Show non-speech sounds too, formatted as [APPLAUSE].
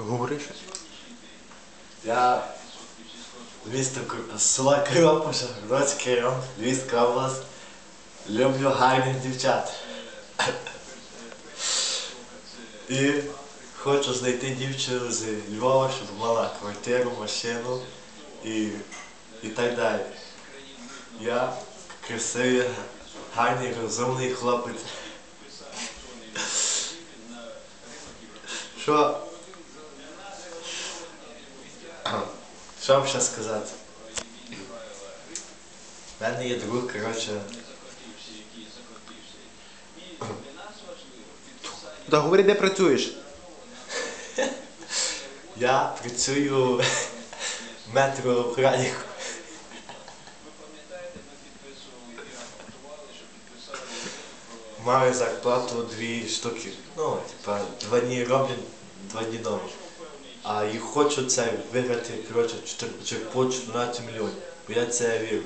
Говори. Я Кр- з села Кропоша, Гродський район, Львівська область. Люблю гарних дівчат. І хочу знайти дівчину з Львова, щоб мала квартиру, машину і, і так далі. Я красивий, гарний, розумний хлопець. Що? [COUGHS] Що вам ще сказати? У мене є друг, коротше. Та говори, де працюєш. [LAUGHS] Я працюю в метро метроохраннику. Маю зарплату дві штуки. Ну, типа, два дні роблю, два дні дома. А і хочу це виграти, коротше, чотир- чи по 14 мільйонів. Бо я це вірю.